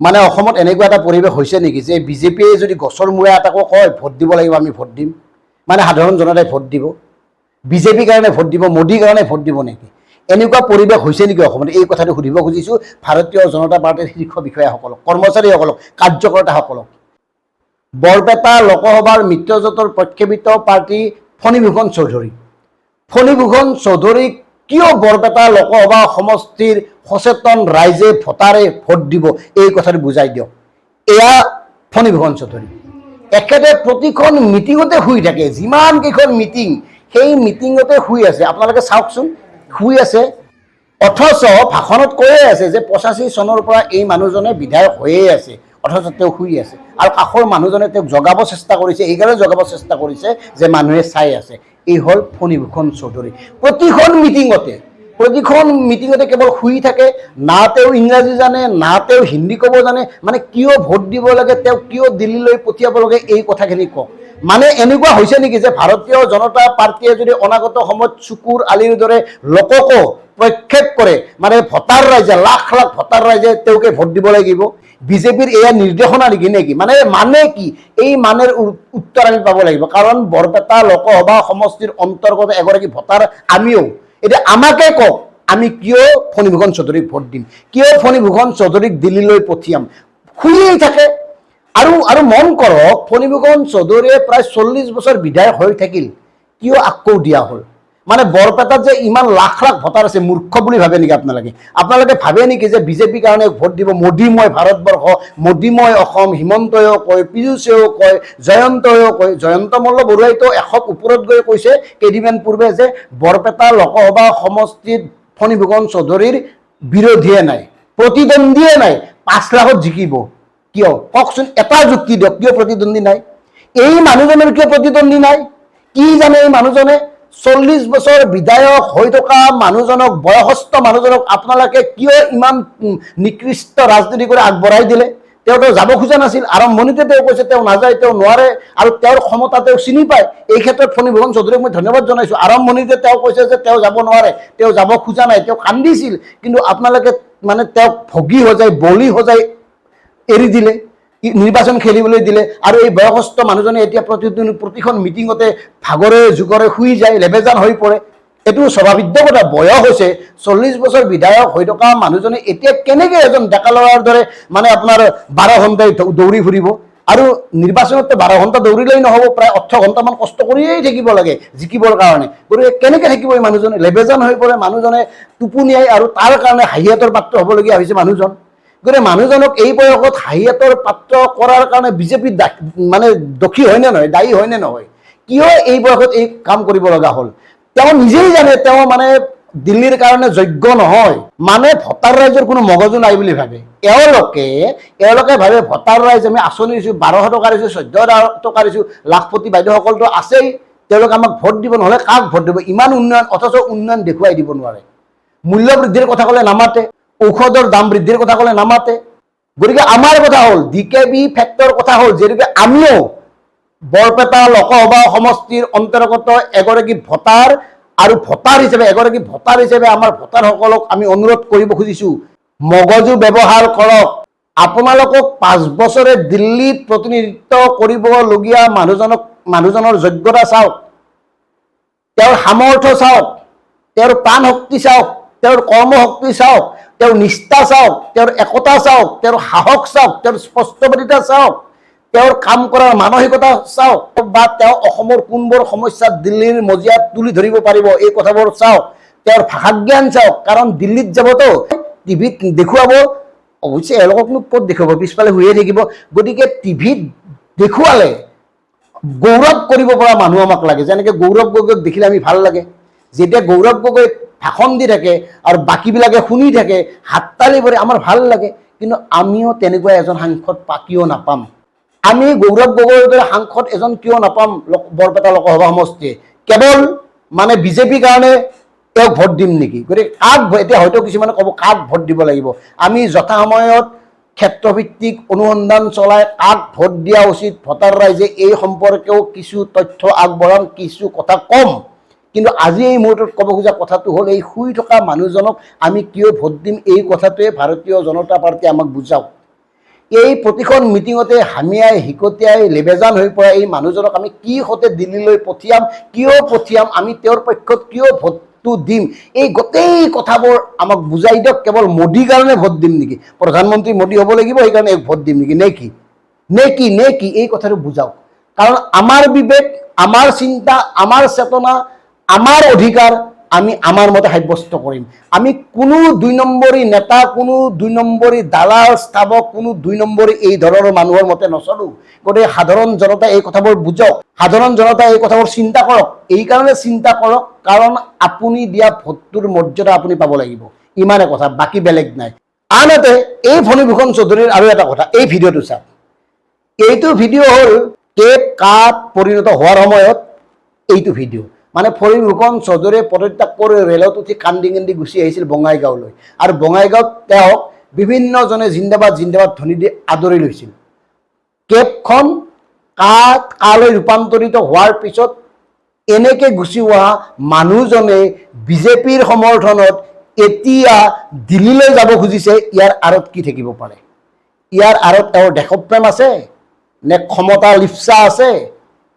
মানে অসমত এনেকুৱা এটা পৰিৱেশ হৈছে নেকি যে বিজেপিয়ে যদি গছৰ মূৰে এটাকো কয়, ভোট দিব লাগিব, আমি ভোট দিম। মানে সাধাৰণ জনতাই ভোট দিব। বিজেপিৰ কাৰণে ভোট দিব, মোদীৰ কাৰণে ভোট দিব নেকি? এনেকুৱা পৰিৱেশ হৈছে নেকি অসমত? এই কথাটো সুধিব খুজিছোঁ ভাৰতীয় জনতা পাৰ্টীৰ শীৰ্ষ বিষয়াসকলক, কৰ্মচাৰীসকলক, কাৰ্যকৰ্তাসকলক। বৰপেটা লোকসভাৰ মিত্ৰজোঁটৰ প্ৰক্ষেপিত প্ৰাৰ্থী ফণীভূষণ চৌধুৰী। ফণীভূষণ চৌধুৰীক কিয় বৰপেটা লোকসভা সমষ্টিৰ সচেতন ৰাইজে ভোটাৰে ভোট দিব? এই কথাটো বুজাই দিয়ক। এয়া ফণীভূষণ চৌধুৰী। এখেতে প্ৰতিখন মিটিঙতে শুই থাকে। যিমান কেইখন মিটিং, সেই মিটিঙতে শুই আছে। আপোনালোকে চাওকচোন, শুই আছে। অথচ ভাষণত কৈয়ে আছে যে পঁচাশী চনৰ পৰা এই মানুহজনে বিধায়ক হৈয়ে আছে। অথচ তেওঁ শুই আছে। আৰু কাষৰ মানুহজনে তেওঁক জগাব চেষ্টা কৰিছে। এইকাৰণে জগাব চেষ্টা কৰিছে যে মানুহে চাই আছে। এই হ'ল ফণীভূষণ চৌধুৰী প্ৰতিখন মিটিঙতে প্ৰতিখন মিটিঙতে কেৱল শুই থাকে, না তেওঁ ইংৰাজী জানে, না তেওঁ হিন্দী ক'ব জানে মানে কিয় ভোট দিব লাগে, তেওঁক কিয় দিল্লীলৈ পঠিয়াব লাগে, এই কথাখিনি কওক। মানে এনেকুৱা হৈছে নেকি যে ভাৰতীয় জনতা পাৰ্টীয়ে যদি অনাগত সময়ত চকুৰ আলিৰ দৰে লোককো প্ৰক্ষেপ কৰে মানে ভোটাৰ ৰাইজে, লাখ লাখ ভোটাৰ ৰাইজে তেওঁকে ভোট দিব লাগিব। বিজেপিৰ এয়া নিৰ্দেশনা নেকি নেকি? মানে মানে কি? এই মানেৰ উত্তৰ আমি পাব লাগিব। কাৰণ বৰপেটা লোকসভা সমষ্টিৰ অন্তৰ্গত এগৰাকী ভোটাৰ আমিও। এতিয়া আমাকে কওক, আমি কিয় ফণীভূষণ চৌধুৰীক ভোট দিম? কিয় ফণীভূষণ চৌধুৰীক দিল্লীলৈ পঠিয়াম? শুইয়েই থাকে। আৰু আৰু মন কৰক, ফণীভূষণ চৌধুৰীয়ে প্ৰায় চল্লিছ বছৰ বিধায়ক হৈ থাকিল। কিয় আকৌ দিয়া হ'ল? মানে বৰপেটাত যে ইমান লাখ লাখ ভোটাৰ আছে মূৰ্খ বুলি ভাবে নেকি আপোনালোকে? আপোনালোকে ভাবে নেকি যে বিজেপিৰ কাৰণে ভোট দিব? মোদীময় ভাৰতবৰ্ষ, মোদীময় অসম, হিমন্তইও কয়, পীয়ুষেও কয়, জয়ন্তইও কয়। জয়ন্ত মল্ল বৰুৱাইতো এশক ওপৰত গৈ কৈছে কেইদিনমান পূৰ্বে যে বৰপেটা লোকসভা সমষ্টিত ফণীভূষণ চৌধুৰীৰ বিৰোধীয়ে নাই, প্ৰতিদ্বন্দ্বীয়ে নাই, পাঁচ লাখত জিকিব। কিয়? কওকচোন, এটা যুক্তি দিয়ক, কিয় প্ৰতিদ্বন্দ্বী নাই? এই মানুহজনৰ কিয় প্ৰতিদ্বন্দ্বী নাই? কি জানে এই মানুহজনে? চল্লিছ বছৰ বিধায়ক হৈ থকা মানুহজনক, বয়সস্থ মানুহজনক আপোনালোকে কিয় ইমান নিকৃষ্ট ৰাজনীতি কৰি আগবঢ়াই দিলে? তেওঁতো যাব খোজা নাছিল। আৰম্ভণিতে তেওঁ কৈছে, তেওঁ নাযায়, তেওঁ নোৱাৰে আৰু তেওঁৰ ক্ষমতা তেওঁ চিনি পায়। এই ক্ষেত্ৰত ফণীভূষণ চৌধুৰীক মই ধন্যবাদ জনাইছোঁ। আৰম্ভণিতে তেওঁ কৈছে যে তেওঁ যাব নোৱাৰে, তেওঁ যাব খোজা নাই, তেওঁ কান্দিছিল। কিন্তু আপোনালোকে মানে তেওঁক ভগী সজাই বলি সজাই এৰি দিলে। নিৰ্বাচন খেলিবলৈ দিলে। আৰু এই বয়সস্থ মানুহজনে এতিয়া প্ৰতিদিন প্ৰতিখন মিটিঙতে ভাগৰে, যুগৰে শুই যায়, লেবেজান হৈ পৰে। এইটো স্বভাৱিদ্ধ কথা। বয়স হৈছে চল্লিছ বছৰ বিধায়ক হৈ থকা মানুহজনে এতিয়া কেনেকৈ এজন ডেকা ল'ৰাৰ দৰে মানে আপোনাৰ বাৰ ঘণ্টাই দৌৰি ফুৰিব? আৰু নিৰ্বাচনততো বাৰ ঘণ্টা দৌৰিলেই নহ'ব, প্ৰায় ওঠৰ ঘণ্টামান কষ্ট কৰিয়েই থাকিব লাগে জিকিবৰ কাৰণে। গতিকে কেনেকৈ থাকিব এই মানুহজনে? লেবেজান হৈ পৰে, মানুহজনে টোপনিয়াই আৰু তাৰ কাৰণে হাঁহিয়াতৰ পাত্ৰ হ'বলগীয়া হৈছে মানুহজন। গতিকে মানুহজনক এই বয়সত হাঁহিয়াতৰ পাত্ৰ কৰাৰ কাৰণে বিজেপি মানে দোষী হয়নে নহয়, দায়ী হয়নে নহয়? কিয় এই বয়সত এই কাম কৰিব লগা হ'ল? তেওঁ নিজেই জানে, তেওঁ মানে দিল্লীৰ কাৰণে যোগ্য নহয়। মানে ভোটাৰ ৰাইজৰ কোনো মগজু নাই বুলি ভাবে। এওঁলোকে এওঁলোকে ভাবে ভোটাৰ ৰাইজ আমি আঁচনি দিছোঁ, বাৰশ টকা দিছোঁ, চৈধ্য টকা দিছোঁ, লাখপতি বাইদেউসকলতো আছেই। তেওঁলোকে আমাক ভোট দিব নহ'লে কাক ভোট দিব? ইমান উন্নয়ন, অথচ উন্নয়ন দেখুৱাই দিব নোৱাৰে। মূল্য বৃদ্ধিৰ কথা ক'লে নামাতে। ঔষধৰ দাম বৃদ্ধিৰ কথা ক'লে নামাতে। গতিকে আমাৰ কথা হ'ল ডি কে বি ফেক্টৰ কথা হ'ল যিহেতুকে আমিও বৰপেটা লোকসভা সমষ্টিৰ অন্তৰ্গত এগৰাকী ভোটাৰ আৰু ভোটাৰ হিচাপে, এগৰাকী ভোটাৰ হিচাপে আমাৰ ভোটাৰসকলক আমি অনুৰোধ কৰিব খুজিছোঁ, মগজু ব্যৱহাৰ কৰক। আপোনালোকক পাঁচ বছৰে দিল্লীত প্ৰতিনিধিত্ব কৰিবলগীয়া মানুহজনক, মানুহজনৰ যোগ্যতা চাওক, তেওঁৰ সামৰ্থ্য চাওক, তেওঁৰ প্ৰাণ শক্তি চাওক, তেওঁৰ কৰ্মশক্তি চাওক তেওঁৰ নিষ্ঠা চাওক, তেওঁৰ একতা চাওক, তেওঁৰ সাহস চাওক, তেওঁৰ স্পষ্টবাদিতা চাওক, তেওঁৰ কাম কৰাৰ মানসিকতা চাওক, বা তেওঁ অসমৰ কোনবোৰ সমস্যাত দিল্লীৰ মজিয়াত তুলি ধৰিব পাৰিব, এই কথাবোৰ চাওক, তেওঁৰ ভাষাজ্ঞান চাওক, কাৰণ দিল্লীত যাবতো টিভিত দেখুৱাব, অৱশ্যে এওঁলোককনো ক'ত দেখুৱাব, পিছফালে শুয়ে থাকিব, গতিকে টিভিত দেখুৱালে গৌৰৱ কৰিব পৰা মানুহ আমাক লাগে, যেনেকৈ গৌৰৱ গগৈক দেখিলে আমি ভালো লাগে, যেতিয়া গৌৰৱ গগৈ ভাষণ দি থাকে আৰু বাকীবিলাকে শুনি থাকে, হাততালি পৰে, আমাৰ ভালো লাগে। কিন্তু আমিও তেনেকুৱা এজন সাংসদ পা কিয় নাপাম? আমি গৌৰৱ গগৈৰ দৰে সাংসদ এজন কিয় নাপাম? বৰপেটা লোকসভা সমষ্টিয়ে। কেৱল মানে বিজেপিৰ কাৰণে তেওঁক ভোট দিম নেকি? গতিকে কাক এতিয়া হয়তো কিছুমানে ক'ব, কাক ভোট দিব লাগিব? আমি যথাসময়ত ক্ষেত্ৰভিত্তিক অনুসন্ধান চলাই কাক ভোট দিয়া উচিত? ভোটাৰ ৰাইজে এই সম্পৰ্কেও কিছু তথ্য আগবঢ়াম, কিছু কথা কম। কিন্তু আজি এই মুহূৰ্তত ক'ব খোজা কথাটো হ'ল, এই শুই থকা মানুহজনক আমি কিয় ভোট দিম? এই কথাটোৱে ভাৰতীয় জনতা পাৰ্টীয়ে আমাক বুজাওক। এই প্ৰতিখন মিটিঙতে হামিয়াই হিকটিয়াই লেবেজান হৈ পৰা এই মানুহজনক আমি কি হতে দিল্লীলৈ পঠিয়াম, কিয় পঠিয়াম, আমি তেওঁৰ পক্ষত কিয় ভোটটো দিম? এই গোটেই কথাবোৰ আমাক বুজাই দিয়ক, কেৱল মোদীৰ কাৰণে ভোট দিম নেকি? প্ৰধানমন্ত্ৰী মোদী হ'ব লাগিব, সেইকাৰণে ভোট দিম নেকি? নে কি নে কি নে কি এই কথাটো বুজাওক। কাৰণ আমাৰ বিবেক, আমাৰ চিন্তা, আমাৰ চেতনা আমাৰ অধিকাৰ আমি আমাৰ মতে সাব্যস্ত কৰিম। আমি কোনো দুই নম্বৰী নেতা, কোনো দুই নম্বৰী দালাল স্থাৱক কোনো দুই নম্বৰী এই ধৰণৰ মানুহৰ মতে নচলোঁ। গতিকে সাধাৰণ জনতাই এই কথাবোৰ বুজক। সাধাৰণ জনতাই এই কথাবোৰ চিন্তা কৰক। এইকাৰণে চিন্তা কৰক, কাৰণ আপুনি দিয়া ভোটটোৰ মৰ্যাদা আপুনি পাব লাগিব। ইমানে কথা, বাকী বেলেগ নাই। আনহাতে, এই ফণীভূষণ চৌধুৰীৰ আৰু এটা কথা, এই ভিডিঅ'টো চাওক। এইটো ভিডিঅ' হ'ল টেপ কাপ পৰিণত হোৱাৰ সময়ত এইটো ভিডিঅ' মানে ফৰিভূষণ চৌধুৰীয়ে পদত্যাগ কৰি ৰেলত উঠি কান্দি কান্দি গুচি আহিছিল বঙাইগাঁৱলৈ। আৰু বঙাইগাঁৱত তেওঁক বিভিন্নজনে জিন্দাবাদ জিন্দাবাদ ধ্বনি দি আদৰি লৈছিল। কেবখন কা কালৈ ৰূপান্তৰিত হোৱাৰ পিছত এনেকে গুচি অহা মানুহজনে বিজেপিৰ সমৰ্থনত এতিয়া দিল্লীলৈ যাব খুজিছে, ইয়াৰ আঁৰত কি থাকিব পাৰে? ইয়াৰ আঁৰত তেওঁৰ দেশপ্ৰেম আছে নে ক্ষমতা লিপ্সা আছে?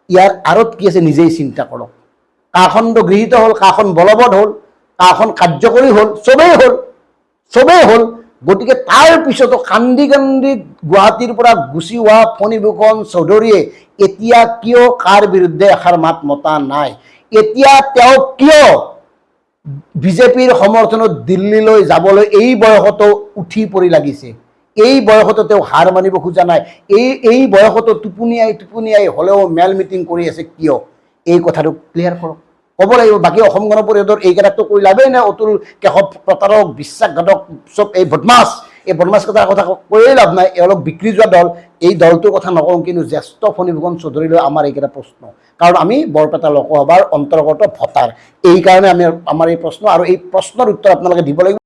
ইয়াৰ আঁৰত কি আছে নিজেই চিন্তা কৰক। কাখনটো গৃহীত হ'ল, কাখন বলবৎ হ'ল, কাখন কাৰ্যকৰী হ'ল চবেই হ'ল চবেই হ'ল। গতিকে তাৰ পিছতো কান্দি কান্দি গুৱাহাটীৰ পৰা গুচি অহা ফণীভূষণ চৌধুৰীয়ে এতিয়া কিয় কাৰ বিৰুদ্ধে এষাৰ মাত মতা নাই? এতিয়া তেওঁ কিয় বিজেপিৰ সমৰ্থনত দিল্লীলৈ যাবলৈ এই বয়সতো উঠি পৰি লাগিছে? এই বয়সতো তেওঁ হাৰ মানিব খোজা নাই। এই এই বয়সতো টোপনিয়াই টোপনিয়াই হ'লেও মেল মিটিং কৰি আছে কিয়? এই কথাটো ক্লিয়াৰ কৰক। ক'ব লাগিব, বাকী অসম গণ পৰিষদৰ এইকেইটাকতো কৈ লাভেই নাই। অতুল কেশৱ প্ৰতাৰক বিশ্বাসঘাতক চব এই বদমাছ এই বদমাছ কথাৰ কথা কৈয়ে লাভ নাই। এওঁলোক বিক্ৰী যোৱা দল, এই দলটোৰ কথা নকওঁ, কিন্তু জ্যেষ্ঠ ফণীভূষণ চৌধুৰীলৈ আমাৰ এইকেইটা প্ৰশ্ন। কাৰণ আমি বৰপেটা লোকসভাৰ অন্তৰ্গত ভোটাৰ। এইকাৰণে আমি, আমাৰ এই প্ৰশ্ন আৰু এই প্ৰশ্নৰ উত্তৰ আপোনালোকে দিব লাগিব।